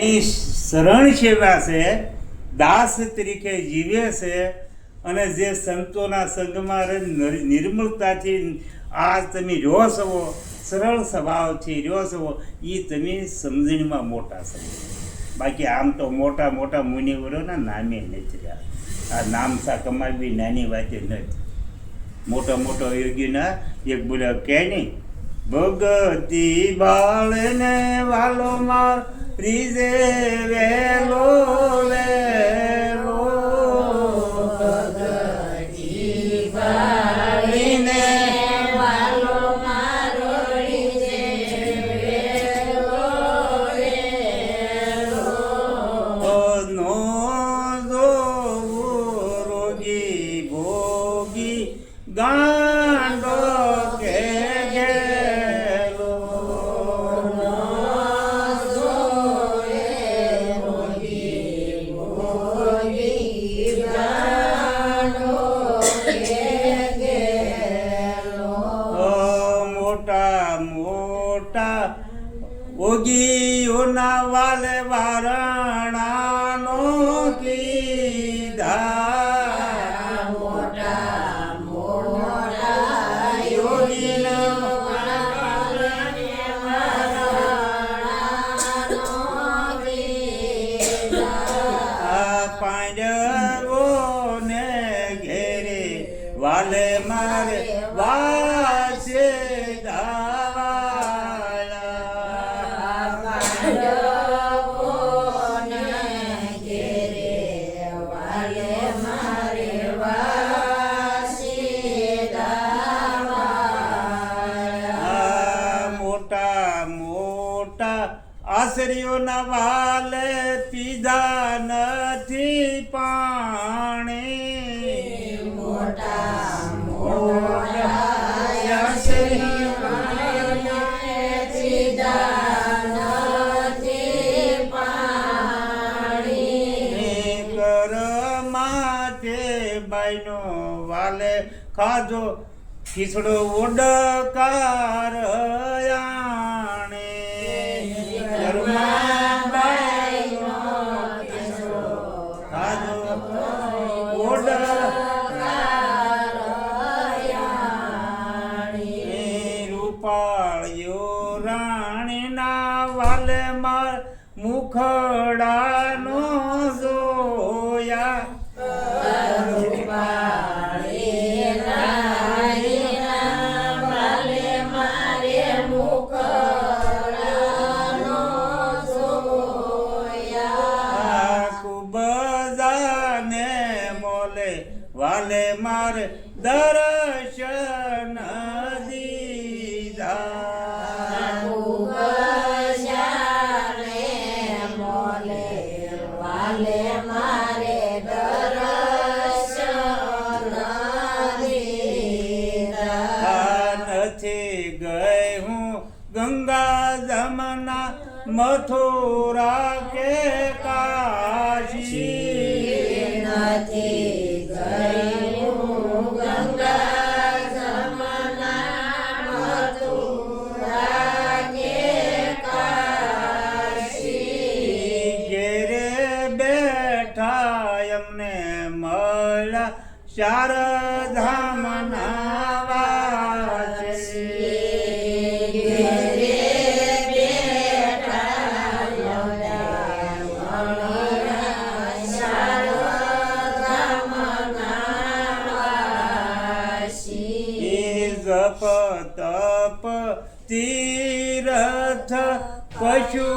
શરણ સેવા છે, દાસ તરીકે જીવે છે અને જે સંતોના સંગમાં નિર્મળતાથી આ તમે રહ્યો છો, સરળ સ્વભાવથી રહ્યો છો એ તમે સમજણીમાં મોટા છો. બાકી આમ તો મોટા મોટા મુનિવરોના નામે નથી રહ્યા. આ નામ સા કમાવી નાની વાત નથી. મોટા મોટા યોગીના એક બોલ્યા, કે નહીં? ભગતી બાળને વાલો માર રીજે વેલો વેલો વાલે મારે વાસે દાવાલા ખાધો ખીચડો ઓડકાર મથુરા કે કાશી? ઘેરે બેઠા એમને મળ્યા ચાર એ જપ તપ તીરથ કશુ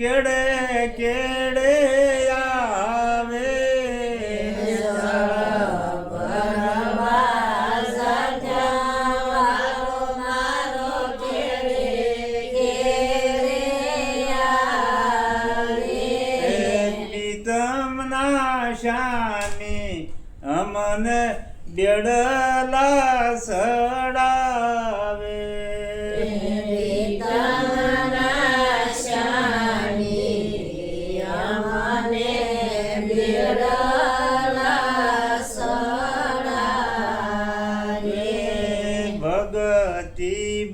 કેડે કેડે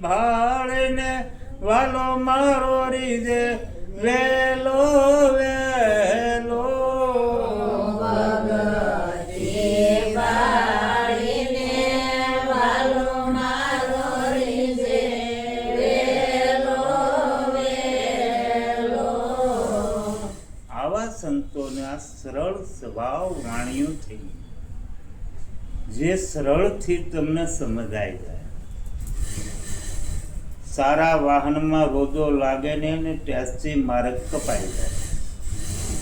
ભાળને વાલો મારો રીજે, વેલો વેલો. આવા સંતોને સરળ સ્વભાવ વાણીઓ થઈ. જે સરળથી તમને સમજાય જાય. સારા વાહનમાં રોજો લાગે ને અને ટેસ્ટથી માર્ગ કપાઈ જાય.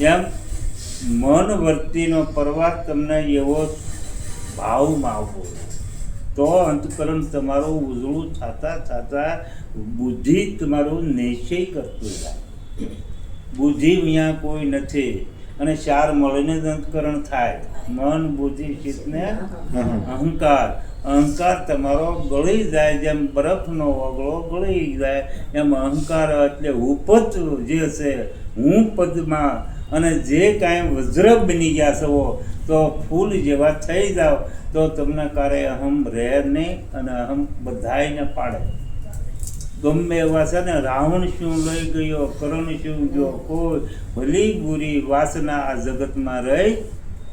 જેમ મન વર્તીનો પ્રવાસ તમને એવો ભાવમાં આવવો તો અંતકરણ તમારું ઉજળું થતા થતા બુદ્ધિ તમારું નિશ્ચય કરતું જાય. બુદ્ધિ અહીંયા કોઈ નથી અને ચાર મળીને જ અંતકરણ થાય. મન બુદ્ધિ ચિત્તને અહંકાર અહંકાર તમારો ગળી જાય, જેમ બરફનો ઓગળો ગળી જાય, એમ અહંકાર એટલે ઉપજ જે છે, હું પદમાં. અને જે કાંઈ વજ્ર બની ગયા છો, તો ફૂલ જેવા થઈ જાઓ, તો તમને કારે અહમ રહે નહીં અને અહમ બધાને પાડે. ગમે એવા છે ને, રાવણ શું લઈ ગયો, કરણ શું ગયો કોઈ ભલી બુરી વાસના આ જગતમાં રહી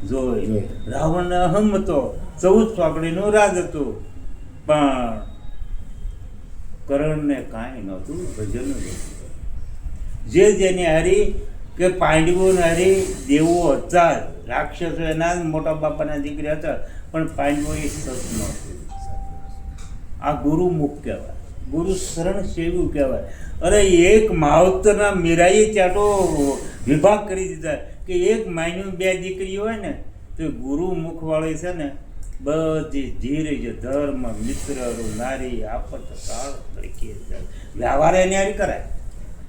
જોઈ. રાવણ અહમ હતો ચૌદ ચોકડીનું રાજ હતું. પણ કરણને કાંઈ નહોતું ભજન જે જેની હારી કે પાંડવોને હારી દેવો હતા રાક્ષસો એના જ મોટા બાપાના દીકરી હતા પણ પાંડવો એ સત નહોતું. આ ગુરુમુખ કહેવાય. ગુરુ શરણ સેવું કહેવાય. અરે એક માવતરના મીરાએ ચાટો વિભાગ કરી દીધા. કે એક માયનું બે દીકરી હોય ને, તો ગુરુ વાળી છે ને, બધી ધીરજ ધર્મ, મિત્ર નારી, આપત કાળ વ્યવહાર એને હારી કરાય.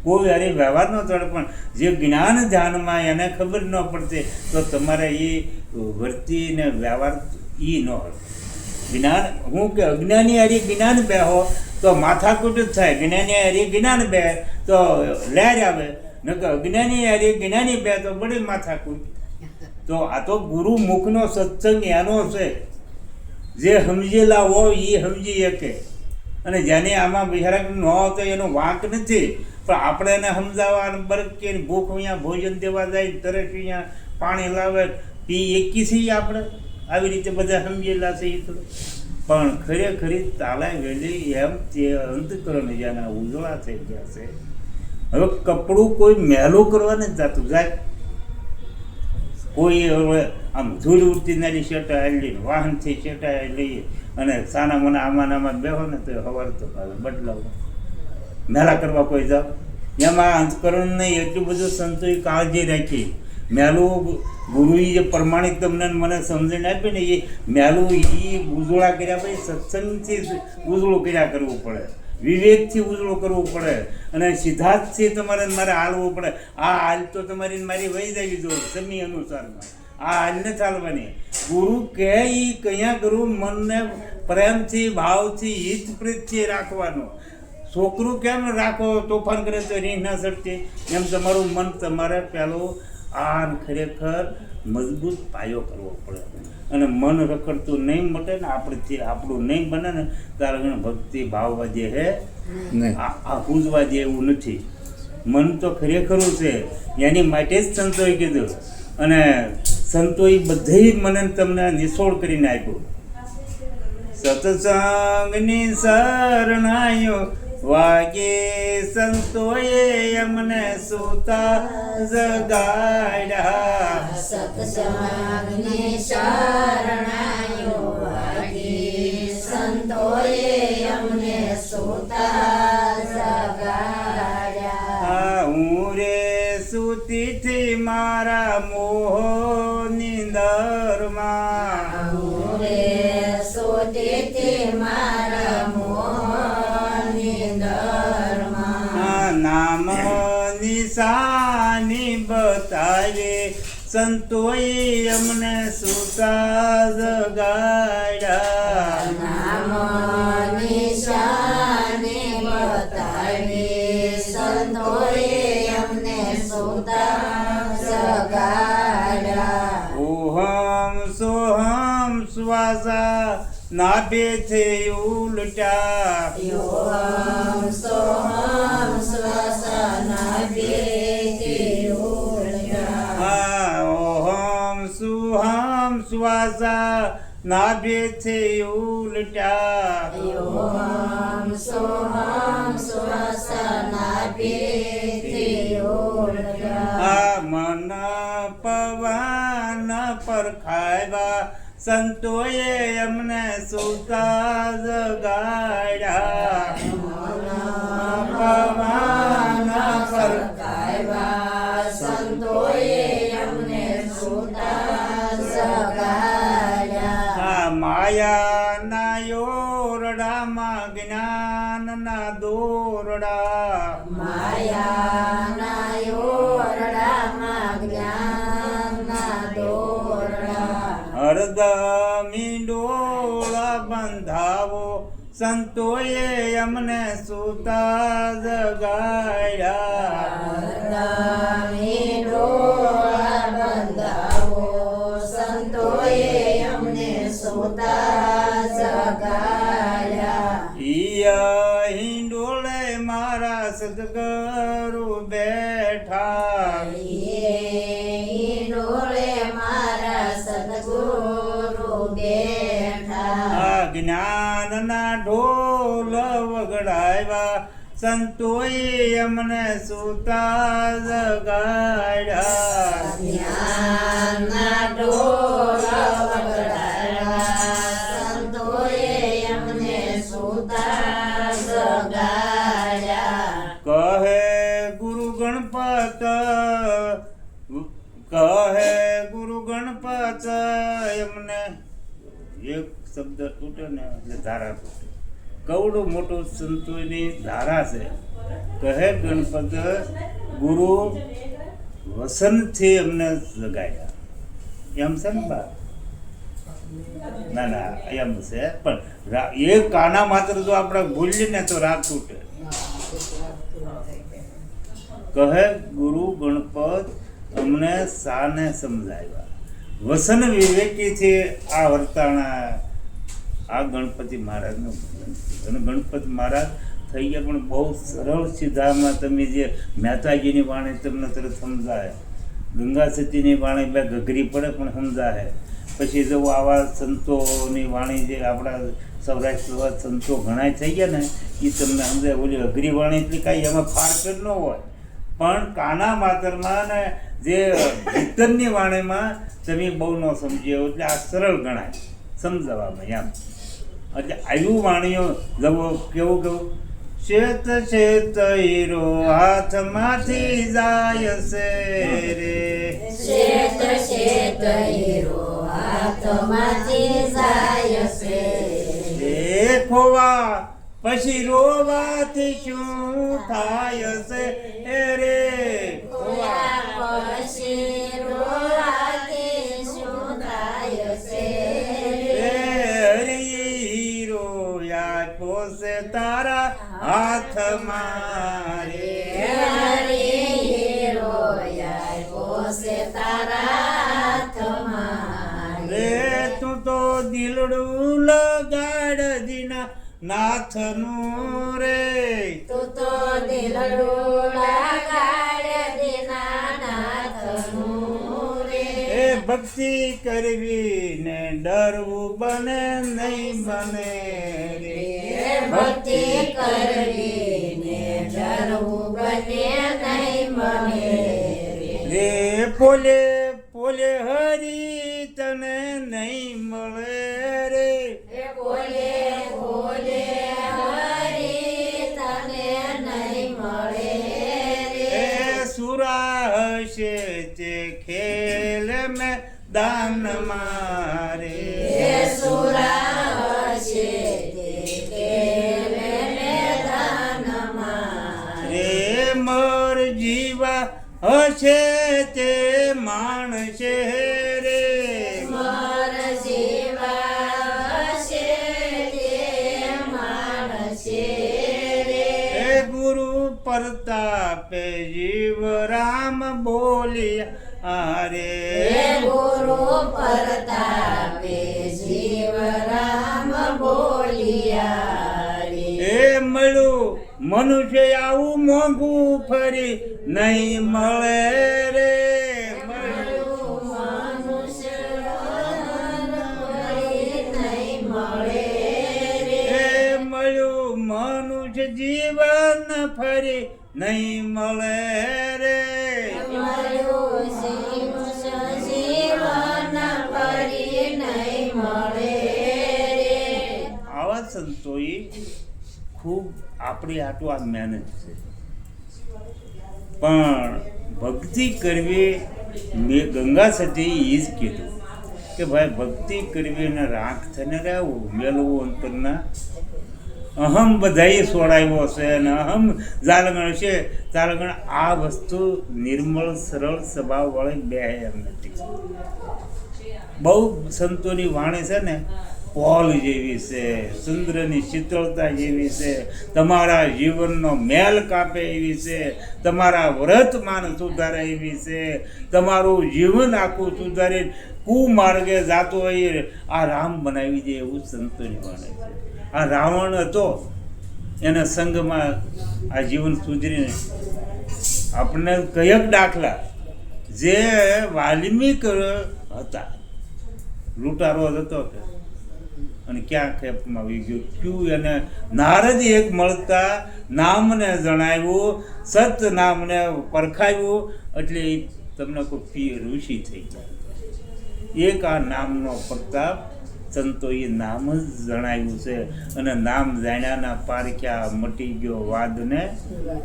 કોઈ હારે વ્યવહાર ન ચડે પણ જે જ્ઞાન ધ્યાનમાં એને ખબર ન પડતી, તો તમારે એ વર્તી ને વ્યવહાર એ ન હોય. જ્ઞાન, હું કે અજ્ઞાની હારી જ્ઞાન બે હો, તો માથાકૂટ જ થાય. જ્ઞાની હારી જ્ઞાન બે, તો લહેર આવે. નકર અજ્ઞાની હારી જ્ઞાની બે તો બડી માથાકૂટ તો આ તો ગુરુ મુખનો સત્સંગ એનો છે. જે સમજેલા હોય એ સમજી શકે. અને જેને આમાં બિહારક ન આવતો એનો વાંક નથી. પણ આપણે એને સમજાવવા અને બરક કે ભૂખ અહીંયા ભોજન દેવા જાય તરત અહીંયા પાણી લાવે પી એકી છીએ આપણે. આવી રીતે બધા સમજેલા છે એ પણ ખરેખરી તાલા વેલી એમ તે અંતકરણ જેના ઉજળા થઈ ગયા છે. હવે કપડું કોઈ મહેલો કરવા નથી જતું, જાય. કોઈ હવે આમ ધૂળ ઉડતીનારી શેટા લઈને વાહનથી શેટા લઈએ અને સાના મને આમાં બેહો ને તો હવાર તો બદલાવો. મેળા કરવા કોઈ જાવ. એમાં અંતકરણ નહીં, એટલું બધું સંતોએ કાળજી રાખી. મેલું ગુરુએ જે પ્રમાણિક તમને મને સમજણ આપી ને એ મેલું એ ઉજળા કર્યા પછી સત્સંગથી ઉજળું કર્યા કરવું પડે. વિવેકથી ઉજળો કરવો પડે અને સિદ્ધાર્થથી તમારે મારે હાલવું પડે. આ હાલ તો તમારી મારી વહી દેવી જોઈએ સમય અનુસારમાં. આ હાલ ન ચાલવાની ગુરુ કહે એ કયા કરું મનને પ્રેમથી, ભાવથી હિત પ્રીતથી રાખવાનું. છોકરું કેમ રાખો? તોફાન કરે તો રીંગ ના સડતી. એમ તમારું મન તમારે પહેલો આ ખરેખર મજબૂત પાયો કરવો પડે. અને મન રખડતું નહીં મટે ને આપણે આપણું નહીં બને ને તારે ભક્તિ ભાવવા જે હે આ આ પૂજવા જેવું નથી. મન તો ખરેખરું છે. એની માટે જ સંતોએ કીધું. અને સંતોએ બધે મને તમને નિસોળ કરીને આપ્યું. સત્સંગની શરણાયો વાગે સંતોએ અમને સુતા જગાડ્યા. સતસંગને શરણાયો વાગે સંતોએ અમને સુતા જગાડ્યા. હું રે સુતીથી મારા મોહ સંતોએ અમને સુતા જગાડ્યા નામ નિશાને બતાવી સંતોએ અમને સુતા જગાડ્યા ઓહમ સોહમ શ્વાસા નાભેથી ઉલટા યોહમ સોહમ શ્વસના ભેતી સુહમ નાભે નાભેથી ઉલટા ઓમ સોહમ શ્વાસ નાભે છે ઉલટા મન પવન પર ખાવા સંતોએ અમને સુતા જગાડ્યા પવન પર ગાયવા સંતોએ અમને સુતા જગાડ્યા. સંતોએ અમને સુતા જગાડ્યા હિંડોળે મારા સદગરુ બેઠા જ્ઞાનના ઢોલ વગડાવ્યા. સંતોએ અમને સુતા જગાડ્યા જ્ઞાનના સુતા જગાડ્યા કહે ગુરુ ગણપત કહે ગુરુ ગણપત એમને શબ્દ તૂટે ને એટલે ધારા તૂટે. કવડું મોટું સંતોની ધારા છે. કહે ગણપત, ગુરુ વસનથી એમને જગાયા. એમ છે ને બા ના ના, એમ છે. પણ એ કાના માત્ર જો આપણે ભૂલીએ ને તો રાગ તૂટે. કહે ગુરુ, ગણપત, અમને સાને સમજાવ્યા. વસન વિવેકીથી આ વર્તાણા આ ગણપતિ મહારાજનું અને ગણપતિ મહારાજ થઈ ગયા પણ બહુ સરળ સીધામાં તમે જે મહેતાજીની વાણી તમને તરત સમજાય. ગંગા સતીની વાણી બે ગઘરી પડે પણ સમજાય. પછી જો આવા સંતોની વાણી જે આપણા સૌરાષ્ટ્ર સંતો ઘણા થઈ ગયા ને એ તમને સમજાય. ઓલી અઘરી વાણી એટલી કાંઈ એમાં ફારફેર ન હોય. પણ કાના માતરમાં ને જે ભીતરની વાણીમાં તમે બહુ ન સમજ્યો એટલે આ સરળ ગણાય. સમજાવવામાં એમ. એટલે આવ્યું વાણીઓ લવો કેવું કેવું? શેત શેત હીરો હાથમાંથી જાય છે રે. શેત શેત હીરો હાથમાંથી જાય છે એ ખોવા પછી રોવાથી શું થાય છે રે? ખોવા પછી તારા હાથ મારે. હરી પોસે તારા તું તો દિલડું લગાડ દીના નાથનું રે. તું તો દિલડું લગાડ દીનાનાથનું રે. એ ભક્તિ કરવી ને ડરવું બને નહીં બને રે ભક્તિ કરવી ને ડરવું બને નહીં બને રે પોલે પોલે હરી તને નહીં મળે રે. પોલે બોલે હરી તને નહીં મળે રે. સુરા હશે તે ખેલ મેં દાન છે તે માણસે રે. ગુરુ પ્રતાપે જીવ રામ બોલ્યા હે ગુરુ પ્રતાપે જીવ રામ બોલ્યા રે. મળ્યું મનુષ્ય આવું મોંઘું ફરી નહીં મળે રે મળ્યું મનુષ્ય જીવન ફરી નહીં મળે રે. આવા સંતોએ ખૂબ આપણી આટલું આ મહેનત છે. પણ ભક્તિ કરવી મેં ગંગા સતી એ જ કીધું કે ભાઈ ભક્તિ કરવી અને રાખ થઈને રહેવું મેળવું અંતરના. અહમ બધાએ સોડાવ્યો છે અને અહમ જાલગણ છે. જાળગણ આ વસ્તુ નિર્મળ, સરળ સ્વભાવવાળી બે એમ નથી. બહુ સંતોની વાણી છે ને પોલ જેવી છે, સુંદરની શીતળતા જેવી છે, તમારા જીવનનો મેલ કાપે એવી છે, તમારા વ્રતમાન સુધારે એવી છે, તમારું જીવન આખું સુધારી, કુમાર્ગે જાતો હોય આ રામ બનાવી દે એવું સંતોષ વાણી છે. આ રાવણ હતો, એના સંગમાં આ જીવન સુધરીને. આપણને કયક દાખલા, જે વાલ્મીક હતા, લૂંટારો હતો અને ક્યાં ખેપમાં આવી ગયો ક્યુ? એને નારદ એક મળતા નામને જણાવ્યું સત નામને પરખાવ્યું, એટલે તમને કોઈ પી ઋષિ થઈ જાય એક આ નામનો પ્રતાપ સંતોએ નામ જ જણાવ્યું છે. અને નામ જાણ્યાના પારખ્યા મટી ગયો વાદને?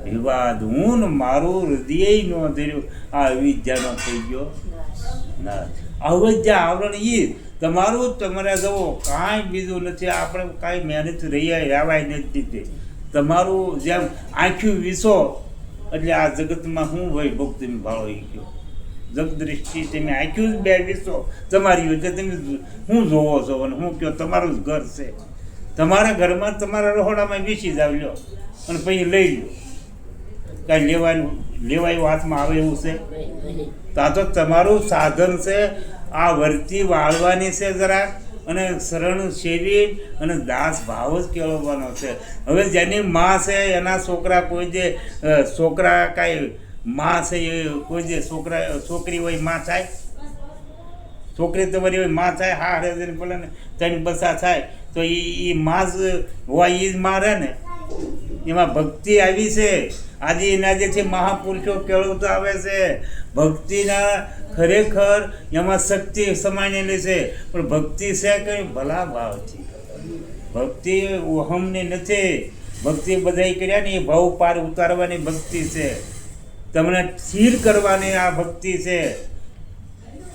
વિવાદ. હું મારું હૃદય નો ધર્યું. આ વિદ્યાનો થઈ ગયો. ના અવજ્યા આવરણ એ તમારું તમારે જવો કાંઈ બીજું નથી આપણે કાંઈ મહેનત રહ્યા રહેવાય નથી તે તમારું જેમ આંખ્યું વિસો એટલે આ જગતમાં હું હોય ભક્તિ ભાળો એ ગયો. જગદૃષ્ટિ તમે આંખ્યું જ બે વિસો તમારી એટલે તમે હું જોવો છો અને હું કહો તમારું જ ઘર છે. તમારા ઘરમાં તમારા રહોડામાં બેસી જાવ લ્યો અને પછી લઈ લો કાંઈ લેવાનું લેવાયું હાથમાં આવે એવું છે? તો આ તો તમારું સાધન છે આ વર્તી વાળવાની છે જરા અને શરણ સેવી અને દાસ ભાવ જ કેળવવાનો છે. હવે જેની માં છે, એના છોકરા કોઈ જે છોકરા કાંઈ માં છે, એ કોઈ જે છોકરા, છોકરી હોયમાં થાય? છોકરી તમારી હોયમાં થાય? હા, હરે જઈને ભલે ને ત્રણ બસા થાય. તો એ માં જ હોય એ જ મારે ને? એમાં ભક્તિ આવી છે. આજે એના જે છે મહાપુરુષો કેળવતા આવે છે. ભક્તિના ખરેખર એમાં શક્તિ સમાયેલી છે. પણ ભક્તિ છે કે ભલા ભાવથી. ભક્તિ અહમની નથી. ભક્તિ બધાય કર્યા ને એ ભાવ પાર ઉતારવાની ભક્તિ છે. તમને સ્થિર કરવાની આ ભક્તિ છે.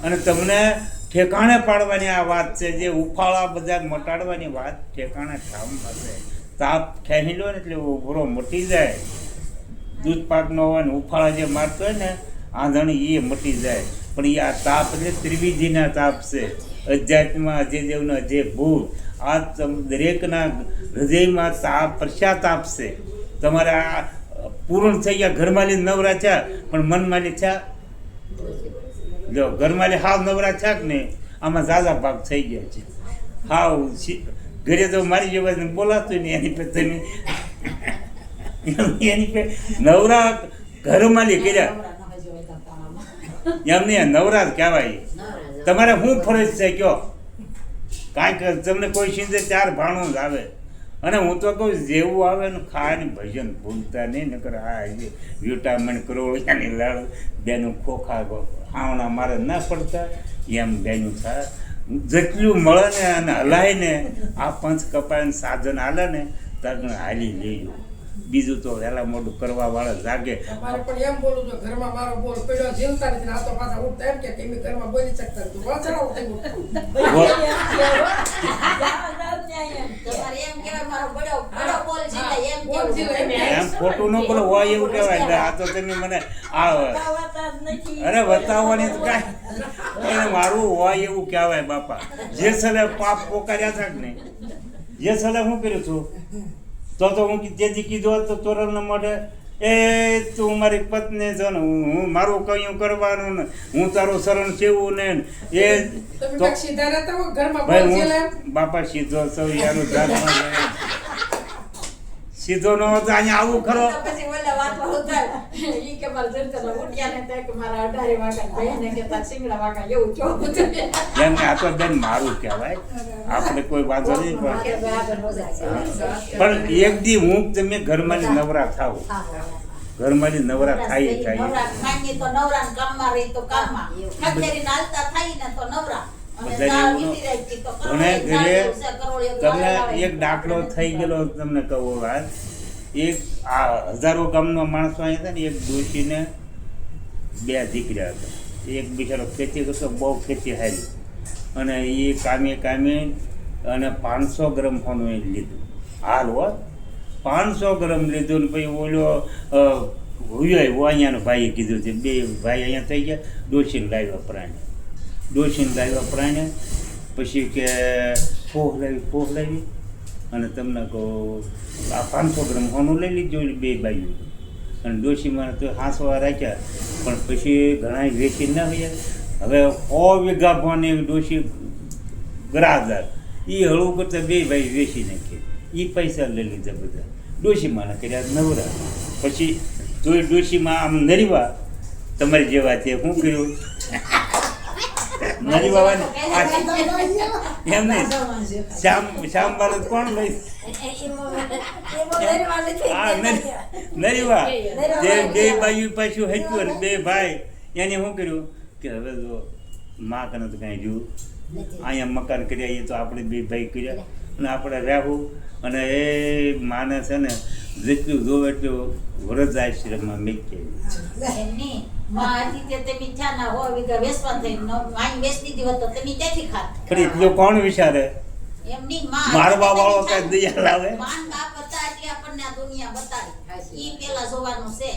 અને તમને ઠેકાણે પાડવાની આ વાત છે. જે ઉફાળા બધા મટાડવાની વાત ઠેકાણે ઠામ છે. તાપ ખેંચી લો ને એટલે ઉભરો મટી જાય. દૂધ પાકનો હોય ઉફાળા જે મારતો હોય ને, આંધણી એ મટી જાય. પણ એ આ તાપ એટલે ત્રિવિધિના તાપ છે. અધ્યાત્મમાં અજય દેવનો અજય ભૂત, આ દરેકના હૃદયમાં તાપ પશ્ચાતાપ છે. તમારે આ પૂર્ણ થઈ ગયા, ઘરમાં લઈને નવરા થયા, પણ મનમાં થયા? જો ઘરમાં લે હાવ નવરા થયા કે નહીં? આમાં ઝાઝા ભાગ થઈ ગયા છે. હાવ ઘરે તો મારી જેવા બોલાતું નહીં એની પે તમે. એની પે નવરા ઘરમાં લે કર્યા. એમને નવરા જ કહેવાય. તમારે શું ફરજ છે કયો? કાંઈક તમને કોઈ સિંધે ચાર ભાણું જ આવે. અને હું તો કહું, જેવું આવે ને ખાય ભજન ભૂલતા નહીં, નકર આ વિટામિન કરોળિયાની લાડુ બેનું ખોખા આવણા મારે ના પડતા. એમ બેનું થાય જેટલું મળે ને અને હલાય ને આ પંચ કપાયને સાધન હાલે ને તને હાલી લેજો બીજું તો વહેલા મોડું કરવા વાળા જાગે. મારે પણ એમ બોલું છું ઘરમાં મારો બોલ પડ્યો જીવતા નથી આ તો પાછા ઉઠતા એમ કે કેમી ઘરમાં બોલી શકતા તું વાંચડાવો થઈ એમ કહેવાય મારો બડો બડો બોલ જીલે એમ બોલ કેવું જીલે એમ તમે એમ ખોટું ન બોલો હોય એવું કહેવાય એટલે આ તો તમે મને આ અરે બતાવવાની તો કાંઈ એને મારું હોય એવું કહેવાય બાપા. જે સલે પાપ પોકાર્યા છે નહીં? જે સલે હું કર્યું છું? તો તો હું જેથી કીધું તો તોરણ મળે. એ તું મારી પત્ની છે ને હું મારું કયું કરવાનું ને? હું તારું શરણ કેવું ને? એ ભાઈ. હું બાપા સીધો સૌ યાર. સીધો નો તો અહીંયા આવું ખરો પછી ઓલા વાતમાં ઉતાર. ઈ કે મારા જંતરનો ઉઠ્યા ને તે કે મારા અઢારે વાગા ને કે તા સિંગડા વાગા એવું જોવું છે. એમ કે આ તો બેન મારું કહેવાય. આપણે કોઈ વાંધો નહીં પણ ભાઈ એક દી હું તમે ઘરમાં નવરા થાવ. ઘરમાંથી નવરા થાય થાય. નવરા ખાઈ તો નવરા કામમાં રહી તો કામમાં. ખંડેરી નાલતા થાય ને તો નવરા. અને ઘરે તમને એક દાખલો થઈ ગયેલો તમને કહું વાત. એક આ હજારો ગામનો માણસો અહીંયા હતા ને એક ડોશીને બે દીકરા હતા. એક બિચારો ખેતી કરતો બહુ ખેતી હારી. અને એ કામે કામે અને પાંચસો ગ્રામ સોનું એ લીધું. હાલ હો પાંચસો ગ્રામ લીધું ને પછી ઓલો હુયો અહીંયાનો ભાઈએ કીધું છે બે ભાઈ અહીંયા થઈ ગયા ડોશીને લાવ્યા પ્રાણી. ડોશીને લાવ્યા પ્રાણી, પછી કે ફોહ લાવી ફોહ લાવી અને તમને કહો, આ પાંચસો ગ્રામ હોનું લઈ લીધું બે બાયું અને ડોશીમાં તો હાંસવા રાખ્યા, પણ પછી ઘણા વેચી ના ગયા હવે સો વીઘા પણ ડોસી ગ્રાહદાર એ હળવું કરતા બે ભાઈ વેચી નાખ્યા એ પૈસા લઈ લીધા બધા. ડોશીમાં કર્યા નવરા. પછી તોય ડોશીમાં આમ નરીવા, તમારી જેવા છે શું કર્યું? નરીવા બાબાને આ એમ નહીં શ્યામ શ્યામ બાલક કોણ લઈ? આ નરી- નરીવા. જે બે બાજુ પાછું હતું અને બે ભાઈ. એને શું કર્યું? કે હવે જો માં કને તો કાંઈ જોયું. અહીંયા મકાન કર્યા એ તો આપણે બે ભાઈ કર્યા. અને આપણે રહેવું અને એ માને છે ને જેટલું જોવે એટલું વરદ આશ્રમમાં માં એટલો કોણ વિચારે? મારો માં વાળો કાંઈ દયા લાવે માન બાપ હતા એટલે આપણને આ દુનિયા બતાડી ઈ પેલા જોવાનું છે.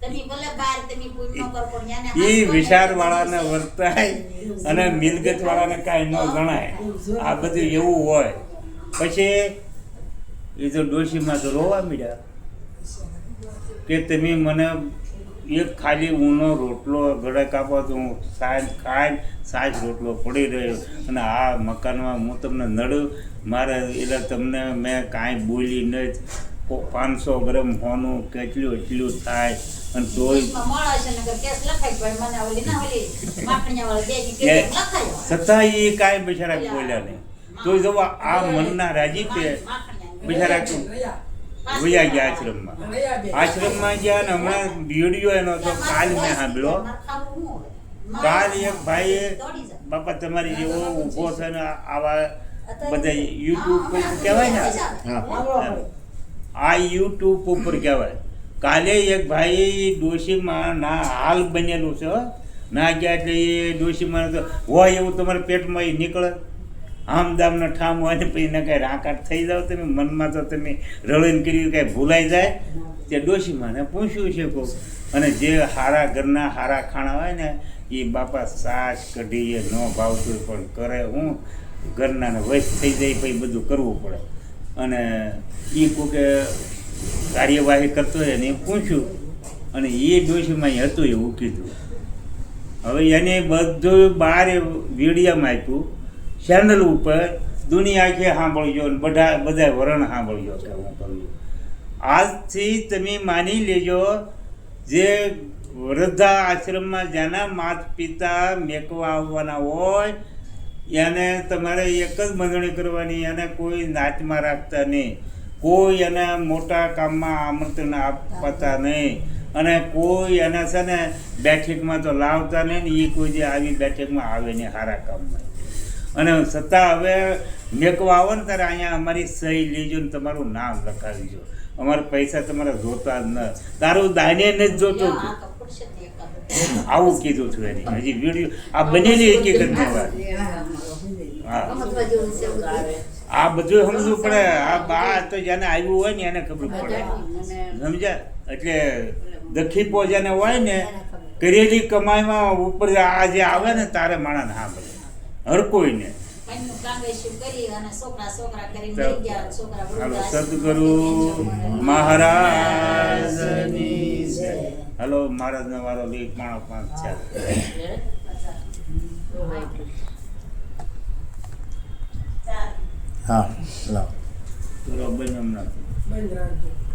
તમે ભલે બહાર તમે કોઈ કરો પણ ન્યાને એ વિચાર વાળાને વર્તાય અને મિલકત વાળાને કાઈ ન ગણાય. આ બધું એવું હોય. પછી એ તો ડોશીમાં તો રોવા મળ્યા કે તમે મને એક ખાલી ઊનો રોટલો ગળે કાપો તો હું સાંજ ખાઈ સાંજ રોટલો પડી રહ્યો. અને આ મકાનમાં હું તમને નડું મારે એટલે તમને મેં કાંઈ બોલી નહીં. પાંચસો ગ્રામ હોનું કેટલું એટલું થાય. અને તોય છે. છતાં એ કાંઈ બિચારા બોલ્યા નહીં. તો જો આ મનના રાજીપે માખણીયા. બિચારા વયા ગયા આશ્રમમાં. આશ્રમમાં ગયા ને હમણાં વીડિયો એનો તો કાલ મેં સાંભળ્યો. કાલ એક ભાઈએ બાપા તમારી જેવો ઊભો છે ને આવા બધા યુટ્યુબ પર કહેવાય ને? હા. આ યુટ્યુબ ઉપર કહેવાય. કાલે એક ભાઈ ડોશીમાં ના હાલ બનેલું છે. ના ગયા એટલે એ ડોશીમાં હોય એવું તમારા પેટમાં નીકળે. આમ દામનો ઠામ હોય ને પછી એને કાંઈ રાકાટ થઈ જાવ તમે, મનમાં તો તમે રળીને કર્યું કાંઈ ભૂલાઈ જાય. તે ડોશીમાને પૂછ્યું છે કોક. અને જે હારા ઘરના હારા ખાણા હોય ને એ બાપા સાસ કઢી એ ન ભાવતું પણ કરે હું, ઘરનાને વશ થઈ જાય પછી બધું કરવું પડે. અને એ કોકે કાર્યવાહી કરતો હોય એને પૂછ્યું. અને એ ડોશીમાં હતું એવું કીધું. હવે એને બધું બહાર વીડિયામાં આપ્યું. ચેનલ ઉપર દુનિયા આખી સાંભળજો બધા બધા વરણ સાંભળજો કે હું કહું આજથી તમે માની લેજો, જે વૃદ્ધા આશ્રમમાં જેના માતા પિતા મેકવા આવવાના હોય, એને તમારે એક જ બંધણી કરવાની, એને કોઈ નાચમાં રાખતા નહીં. કોઈ એને મોટા કામમાં આમંત્રણ આપતા નહીં. અને કોઈ એને છે ને બેઠકમાં તો લાવતા નહીં ને એ કોઈ જે આવી બેઠકમાં આવે નહીં સારા કામમાં. અને સત્તા હવે મેકવા આવો ને ત્યારે અહીંયા અમારી સહી લેજો ને તમારું નામ લખાવીજો. અમારા પૈસા તમારા જોતા જ ન તારું દાને ને જ જોતો આવું કીધું છું એની. હજી વીડિયો આ બનેલી હકીકત વાત. આ બધું સમજવું પડે. આ બા તો જેને આવ્યું હોય ને એને ખબર પડે. સમજ્યા? એટલે દખી પો જેને હોય ને કરેલી કમાઈમાં ઉપર આ જે આવે ને તારે માણસ હા હર કોઈને. સદગુરુ મહારાજ હલો મહારાજ ને વારો વીક માણો પાંચ છે. હા. લાવ. બંધ હમણાં બંધ